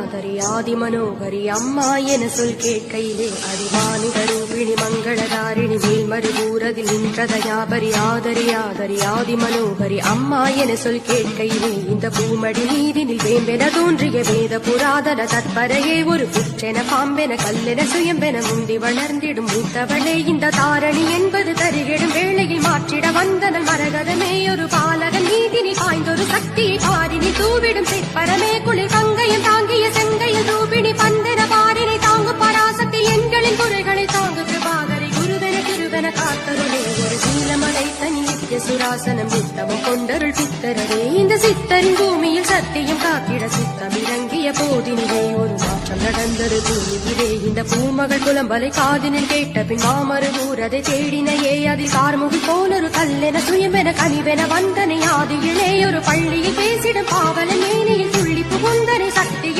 மாதரி ஆதி மனோகரி அம்மா என சொல் கேட்கையிலே. அடிவானித ரூபிணி மங்களதாரிணி மேல்மருகூரதில் நின்றதயாபரி ஆதரி ஆதரி ஆதி மனோகரி அம்மா என சொல் கேட்கையிலே. இந்த பூமடி நீரினில் வேம்பென தோன்றிய வேத புராதன தற்பரையே ஒரு புற்றென பாம்பென கல்லென சுயம்பென முந்தி வளர்ந்திடும் மூத்தவளே. இந்த தாரணி என்பது தருகிடும் வேளையில் மாற்றிட வந்தனல் மரகதமே. ஒரு பாலகன் நீதினி பாய்ந்தொரு சக்தியை பாரினி தூவிடும் செப்பரமே குளிர் குறைகளை தாங்கு கிருபாகரை குருவென திருவென காத்தருளே. ஒரு நீலமலை தனி நித்திய சுராசனம் நித்தமும் கொண்டருள் சித்தரவே இந்த சித்தரின் பூமியில் சத்தியம் காத்திட சித்தம் இறங்கிய போதினிலே ஒரு மாற்றம் நடந்தது. பூமியிலே இந்த பூமகள் குலம்பலை காதினில் கேட்ட பின் மாமரு ஊரதை தேடினையே. அதில் கார்முகி போனொரு கல்லென சுயமென கனிவென வந்தனை ஆதியிலே ஒரு பள்ளியில்